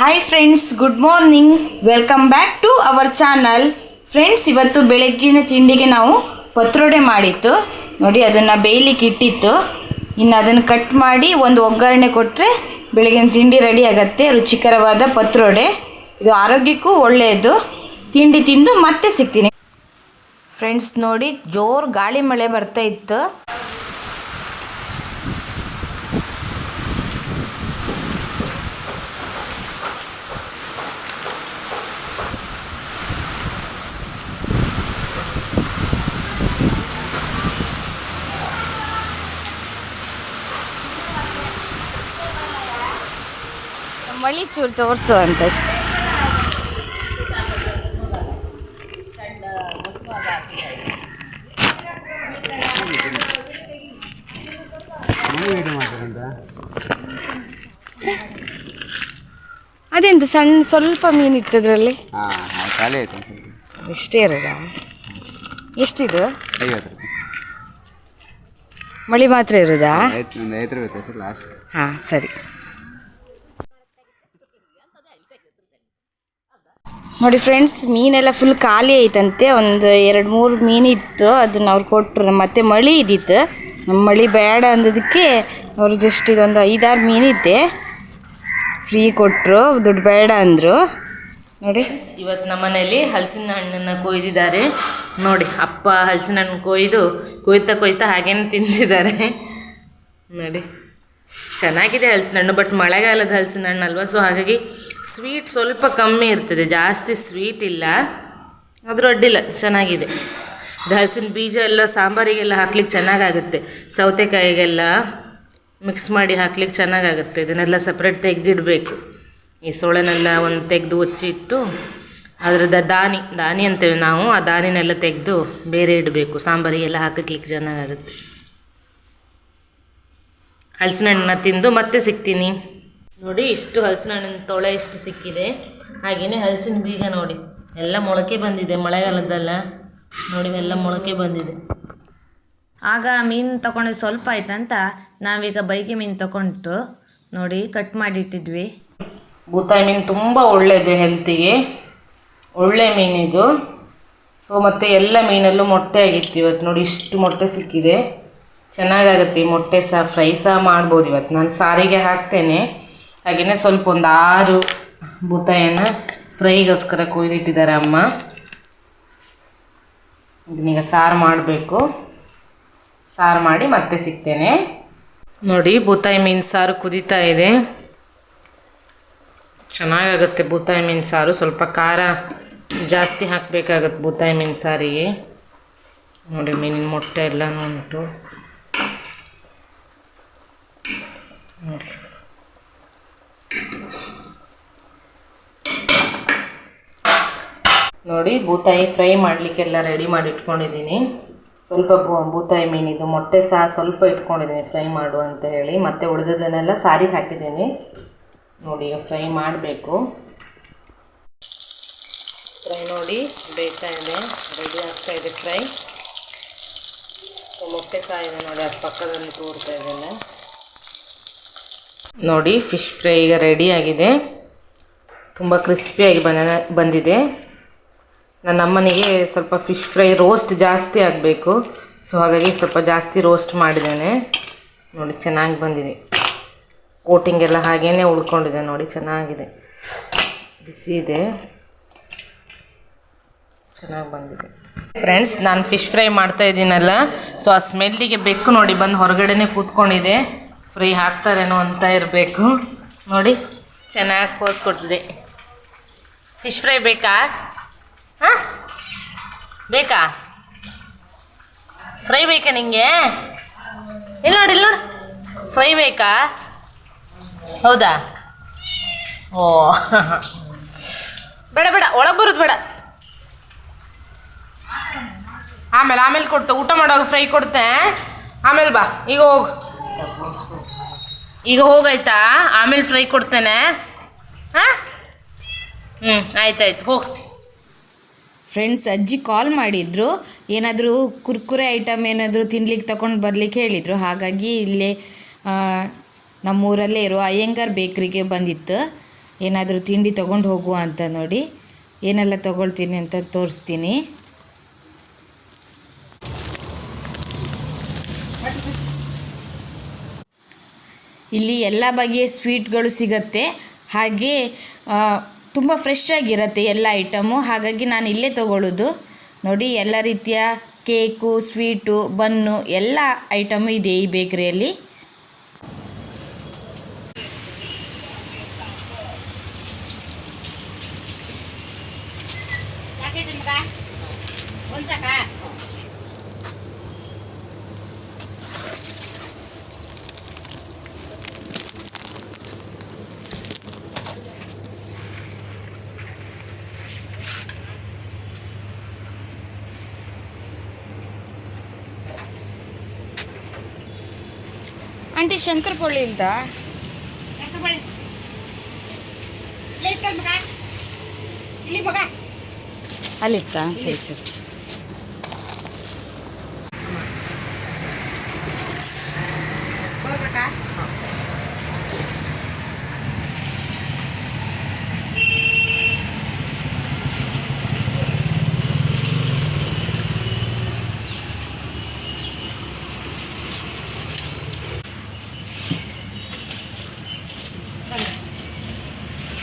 Hi friends good morning welcome back to our channel friends ಇವತ್ತು ಬೆಳಗ್ಗಿನ ತಿಂಡಿಗೆ ನಾವು ಪತ್ರೊಡೆ ಮಾಡಿತ್ತು ನೋಡಿ, ಅದನ್ನು ಬೇಯಲಿಕ್ಕೆ ಇಟ್ಟಿತ್ತು ಇನ್ನು ಅದನ್ನು ಕಟ್ ಮಾಡಿ ಒಂದು ಒಗ್ಗರಣೆ ಕೊಟ್ಟರೆ ಬೆಳಗಿನ ತಿಂಡಿ ರೆಡಿ ಆಗತ್ತೆ. ರುಚಿಕರವಾದ ಪತ್ರೊಡೆ. ಇದು ಆರೋಗ್ಯಕ್ಕೂ ಒಳ್ಳೆಯದು. ತಿಂಡಿ ತಿಂದು ಮತ್ತೆ ಸಿಗ್ತೀನಿ. ಫ್ರೆಂಡ್ಸ್ ನೋಡಿ, ಜೋರು ಗಾಳಿ ಮಳೆ ಬರ್ತಾ ಇತ್ತು. ಮಳಿ ಚೂರು ತೋರಿಸು ಅಂತ ಅದೆಂತ ಸಣ್ಣ ಸ್ವಲ್ಪ ಮೀನು ಇತ್ತದ್ರಲ್ಲಿ? ಎಷ್ಟೇ ಇರೋದಾ? ಎಷ್ಟಿದು? ಐವತ್ತು ಮಳಿ ಮಾತ್ರ ಇರೋದಾ? ಹಾಂ ಸರಿ. ನೋಡಿ ಫ್ರೆಂಡ್ಸ್ ಮೀನೆಲ್ಲ ಫುಲ್ ಖಾಲಿ ಐತಂತೆ. ಒಂದು ಎರಡು ಮೂರು ಮೀನು ಇತ್ತು. ಅದನ್ನ ಅವ್ರು ಕೊಟ್ಟರು ಮತ್ತೆ ಮಳಿ ಇದ್ದಿತ್ತು. ನಮ್ಮ ಮಳಿ ಬೇಡ ಅಂದದಕ್ಕೆ ಅವರು ಜಸ್ಟ್ ಇದೊಂದು ಐದಾರು ಮೀನಿದ್ದೆ ಫ್ರೀ ಕೊಟ್ಟರು ದುಡ್ಡು ಬೇಡ ಅಂದರು. ನೋಡಿ. ಇವತ್ತು ನಮ್ಮ ಮನೆಯಲ್ಲಿ ಹಲಸಿನ ಹಣ್ಣನ್ನು ಕೊಯ್ದಿದ್ದಾರೆ. ನೋಡಿ, ಅಪ್ಪ ಹಲಸಿನ ಹಣ್ಣು ಕೊಯ್ದು, ಕೊಯ್ತಾ ಕೊಯ್ತಾ ಹಾಗೇನೆ ತಿಂದಿದ್ದಾರೆ. ನೋಡಿ. ಚೆನ್ನಾಗಿದೆ ಹಲಸಿನ ಹಣ್ಣು ಬಟ್ ಮಳೆಗಾಲದ ಹಲಸಿನ ಹಣ್ಣು ಅಲ್ವಾ? ಸೊ ಹಾಗಾಗಿ ಸ್ವೀಟ್ ಸ್ವಲ್ಪ ಕಮ್ಮಿ ಇರ್ತದೆ. ಜಾಸ್ತಿ ಸ್ವೀಟ್ ಇಲ್ಲ. ಆದರೂ ಅಡ್ಡಿಲ್ಲ ಚೆನ್ನಾಗಿದೆ. ಹಲಸಿನ ಬೀಜ ಎಲ್ಲ ಸಾಂಬಾರಿಗೆಲ್ಲ ಹಾಕ್ಲಿಕ್ಕೆ ಚೆನ್ನಾಗಾಗುತ್ತೆ. ಸೌತೆಕಾಯಿಗೆಲ್ಲ ಮಿಕ್ಸ್ ಮಾಡಿ ಹಾಕ್ಲಿಕ್ಕೆ ಚೆನ್ನಾಗಾಗುತ್ತೆ. ಇದನ್ನೆಲ್ಲ ಸಪ್ರೇಟ್ ತೆಗೆದಿಡಬೇಕು. ಈ ಸೋಳೆನೆಲ್ಲ ಒಂದು ತೆಗೆದು ಒಚ್ಚಿಟ್ಟು ಅದರದ ದಾನಿ ದಾನಿ ಅಂತೇವೆ ನಾವು. ಆ ದಾನಿನೆಲ್ಲ ತೆಗೆದು ಬೇರೆ ಇಡಬೇಕು. ಸಾಂಬಾರಿಗೆಲ್ಲ ಹಾಕಲಿಕ್ಕೆ ಚೆನ್ನಾಗಾಗುತ್ತೆ. ಹಲಸಿನ ಹಣ್ಣನ್ನ ತಿಂದು ಮತ್ತೆ ಸಿಗ್ತೀನಿ. ನೋಡಿ ಇಷ್ಟು ಹಲಸಿನ ಹಣ್ಣಿನ ತೊಳೆ ಇಷ್ಟು ಸಿಕ್ಕಿದೆ. ಹಾಗೆಯೇ ಹಲಸಿನ ಬೀಜ ನೋಡಿ. ಎಲ್ಲ ಮೊಳಕೆ ಬಂದಿದೆ ಮಳೆಗಾಲದಲ್ಲ. ನೋಡಿ ಎಲ್ಲ ಮೊಳಕೆ ಬಂದಿದೆ. ಆಗ ಮೀನು ತಗೊಂಡು ಸ್ವಲ್ಪ ಆಯ್ತಂತ ನಾವೀಗ ಬೈಗೆ ಮೀನು ತಗೊಂಡು ನೋಡಿ ಕಟ್ ಮಾಡಿಟ್ಟಿದ್ವಿ. ಬೂತಾಯಿ ಮೀನು ತುಂಬ ಒಳ್ಳೆಯದು ಹೆಲ್ತಿಗೆ. ಒಳ್ಳೆ ಮೀನಿದು ಸೊ ಮತ್ತು ಎಲ್ಲ ಮೀನಲ್ಲೂ ಮೊಟ್ಟೆ ಆಗಿತ್ತು ಇವತ್ತು ನೋಡಿ ಇಷ್ಟು ಮೊಟ್ಟೆ ಸಿಕ್ಕಿದೆ. ಚೆನ್ನಾಗಾಗುತ್ತೆ ಮೊಟ್ಟೆ ಸಹ ಫ್ರೈ ಸಹ ಮಾಡ್ಬೋದು ಇವತ್ತು. ನಾನು ಸಾರಿಗೆ ಹಾಕ್ತೇನೆ. ಹಾಗೆಯೇ ಸ್ವಲ್ಪ ಒಂದು ಆರು ಬೂತಾಯನ್ನು ಫ್ರೈಗೋಸ್ಕರ ಕೊಯ್ದಿಟ್ಟಿದ್ದಾರೆ ಅಮ್ಮ. ಇದನ್ನೀಗ ಸಾರು ಮಾಡಬೇಕು. ಸಾರು ಮಾಡಿ ಮತ್ತೆ ಸಿಗ್ತೇನೆ. ನೋಡಿ, ಬೂತಾಯಿ ಮೀನು ಸಾರು ಕುದೀತಾ ಇದೆ. ಚೆನ್ನಾಗಾಗುತ್ತೆ ಬೂತಾಯಿ ಮೀನು ಸಾರು. ಸ್ವಲ್ಪ ಖಾರ ಜಾಸ್ತಿ ಹಾಕಬೇಕಾಗತ್ತೆ ಬೂತಾಯಿ ಮೀನು ಸಾರಿಗೆ. ನೋಡಿ, ಮೀನಿನ ಮೊಟ್ಟೆ ಎಲ್ಲನೂ ಉಂಟು. ನೋಡಿ ಬೂತಾಯಿ ಫ್ರೈ ಮಾಡಲಿಕ್ಕೆಲ್ಲ ರೆಡಿ ಮಾಡಿ ಇಟ್ಕೊಂಡಿದ್ದೀನಿ ಸ್ವಲ್ಪ ಬೂತಾಯಿ ಮೀನಿದು ಮೊಟ್ಟೆ ಸಹ ಸ್ವಲ್ಪ ಇಟ್ಕೊಂಡಿದ್ದೀನಿ ಫ್ರೈ ಮಾಡು ಅಂತ ಹೇಳಿ. ಮತ್ತೆ ಉಳಿದದನ್ನೆಲ್ಲ ಸಾರಿ ಹಾಕಿದ್ದೀನಿ. ನೋಡಿ, ಈಗ ಫ್ರೈ ಮಾಡಬೇಕು. ಫ್ರೈ ನೋಡಿ, ಬೇಯ್ತಾ ಇದೆ. ರೆಡಿ ಆಗ್ತಾ ಇದೆ ಫ್ರೈ. ಮೊಟ್ಟೆ ಸಹ ಇದೆ ನೋಡಿ ಅದು ಪಕ್ಕದಲ್ಲಿ ತೋರ್ತಾ ಇದ್ದೇನೆ. ನೋಡಿ ಫಿಶ್ ಫ್ರೈ ಈಗ ರೆಡಿ ಆಗಿದೆ. ತುಂಬ ಕ್ರಿಸ್ಪಿಯಾಗಿ ಬಂದ ಬಂದಿದೆ. ನನ್ನ ಅಮ್ಮನಿಗೆ ಸ್ವಲ್ಪ ಫಿಶ್ ಫ್ರೈ ರೋಸ್ಟ್ ಜಾಸ್ತಿ ಆಗಬೇಕು. ಸೊ ಹಾಗಾಗಿ ಸ್ವಲ್ಪ ಜಾಸ್ತಿ ರೋಸ್ಟ್ ಮಾಡಿದ್ದೇನೆ. ನೋಡಿ, ಚೆನ್ನಾಗಿ ಬಂದಿದೆ. ಕೋಟಿಂಗ್ ಎಲ್ಲ ಹಾಗೇ ಉಳ್ಕೊಂಡಿದೆ. ನೋಡಿ, ಚೆನ್ನಾಗಿದೆ. ಬಿಸಿ ಇದೆ. ಚೆನ್ನಾಗಿ ಬಂದಿದೆ. ಫ್ರೆಂಡ್ಸ್ ನಾನು ಫಿಶ್ ಫ್ರೈ ಮಾಡ್ತಾ ಇದ್ದೀನಲ್ಲ. ಸೊ ಆ ಸ್ಮೆಲ್ಲಿಗೆ ಬೆಕ್ಕು ನೋಡಿ, ಬಂದು ಹೊರಗಡೆನೇ ಕೂತ್ಕೊಂಡಿದೆ. ಫ್ರೈ ಹಾಕ್ತಾರೇನೋ ಅಂತ ಇರಬೇಕು. ನೋಡಿ, ಚೆನ್ನಾಗಿ ಪೋಸ್ ಕೊಡ್ತಿದೆ. ಫಿಶ್ ಫ್ರೈ ಬೇಕಾ? ಹಾಂ? ಬೇಕಾ? ಫ್ರೈ ಬೇಕಾ ನಿಮಗೆ ಇಲ್ಲ ನೋಡಿ ಇಲ್ಲ ನೋಡಿ. ಫ್ರೈ ಬೇಕಾ? ಹೌದಾ? ಓ. ಬೇಡ ಬೇಡ, ಒಳಗೆ ಬರೋದು ಬೇಡ. ಆಮೇಲೆ ಆಮೇಲೆ ಕೊಡ್ತೆ. ಊಟ ಮಾಡೋವಾಗ ಫ್ರೈ ಕೊಡ್ತೆ. ಆಮೇಲೆ ಬಾ, ಈಗ ಹೋಗು. ಈಗ ಹೋಗಾಯ್ತಾ ಆಮೇಲೆ ಫ್ರೈ ಕೊಡ್ತೇನೆ. ಹಾಂ? ಹ್ಞೂ ಆಯ್ತಾಯ್ತು, ಹೋಗಿ. ಫ್ರೆಂಡ್ಸ್ ಅಜ್ಜಿ ಕಾಲ್ ಮಾಡಿದ್ರು. ಏನಾದರೂ ಕುರ್ಕುರೆ ಐಟಮ್ ಏನಾದರೂ ತಿನ್ಲಿಕ್ಕೆ ತಗೊಂಡು ಬರ್ಲಿಕ್ಕೆ ಹೇಳಿದರು. ಹಾಗಾಗಿ ಇಲ್ಲೇ ನಮ್ಮೂರಲ್ಲೇ ಇರುವ ಅಯ್ಯಂಗಾರ್ ಬೇಕ್ರಿಗೆ ಬಂದಿತ್ತು. ಏನಾದರೂ ತಿಂಡಿ ತೊಗೊಂಡು ಹೋಗುವ ಅಂತ ನೋಡಿ. ಏನೆಲ್ಲ ತೊಗೊಳ್ತೀನಿ ಅಂತ ತೋರಿಸ್ತೀನಿ. ಇಲ್ಲಿ ಎಲ್ಲ ಬಗೆಯ ಸ್ವೀಟ್ಗಳು ಸಿಗತ್ತೆ. ಹಾಗೆ ತುಂಬ ಫ್ರೆಶ್ ಆಗಿರುತ್ತೆ ಎಲ್ಲ ಐಟಮು ಹಾಗಾಗಿ ನಾನು ಇಲ್ಲೇ ತಗೊಳ್ಳೋದು ನೋಡಿ, ಎಲ್ಲ ರೀತಿಯ ಕೇಕು ಸ್ವೀಟು ಬನ್ನು ಎಲ್ಲ ಐಟಮು ಇದೆ ಈ ಬೇಕ್ರಿಯಲ್ಲಿ ಆಂಟಿ ಶಂಕರ್ ಪೊಳ್ಳಿ ಇಲ್ದ ಅಲ್ಲಿತ್ತಾ? ಸರಿ ಸರಿ.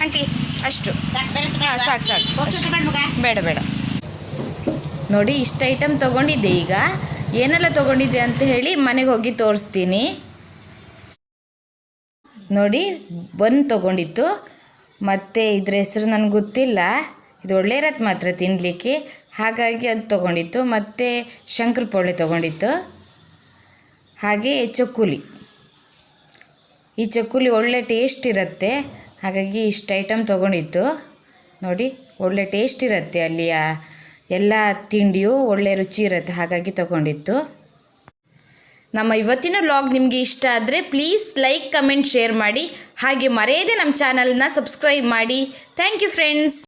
ಆಂಟಿ ಅಷ್ಟು. ಹಾಂ ಸಾಕು ಸಾಕು. ಬೇಡ ಬೇಡ. ನೋಡಿ ಇಷ್ಟು ಐಟಮ್ ತೊಗೊಂಡಿದ್ದೆ ಈಗ. ಏನೆಲ್ಲ ತೊಗೊಂಡಿದ್ದೆ ಅಂತ ಹೇಳಿ ಮನೆಗೆ ಹೋಗಿ ತೋರಿಸ್ತೀನಿ. ನೋಡಿ ಬನ್ ತೊಗೊಂಡಿತ್ತು. ಮತ್ತು ಇದ್ರ ಹೆಸರು ನನಗೆ ಗೊತ್ತಿಲ್ಲ. ಇದು ಒಳ್ಳೆ ಇರತ್ತೆ ಮಾತ್ರ ತಿನ್ನಲಿಕ್ಕೆ ಹಾಗಾಗಿ ಅದು ತೊಗೊಂಡಿತ್ತು. ಮತ್ತು ಶಂಕರಪೊಳೆ ತೊಗೊಂಡಿತ್ತು. ಹಾಗೆ ಚಕ್ಕುಲಿ. ಈ ಚಕ್ಕುಲಿ ಒಳ್ಳೆ ಟೇಸ್ಟ್ ಇರುತ್ತೆ. ಹಾಗಾಗಿ ಇಷ್ಟು ಐಟಮ್ ತೊಗೊಂಡಿದ್ದು. ನೋಡಿ, ಒಳ್ಳೆ ಟೇಸ್ಟ್ ಇರುತ್ತೆ ಅಲ್ಲಿಯ ಎಲ್ಲ ತಿಂಡಿಯೂ ಒಳ್ಳೆ ರುಚಿ ಇರುತ್ತೆ ಹಾಗಾಗಿ ತೊಗೊಂಡಿತ್ತು ನಮ್ಮ ಇವತ್ತಿನ ವ್ಲಾಗ್ ನಿಮಗೆ ಇಷ್ಟ ಆದರೆ ಪ್ಲೀಸ್ ಲೈಕ್ ಕಮೆಂಟ್ ಶೇರ್ ಮಾಡಿ. ಹಾಗೆ ಮರೆಯದೆ ನಮ್ಮ ಚಾನಲ್ನ ಸಬ್ಸ್ಕ್ರೈಬ್ ಮಾಡಿ. Thank you friends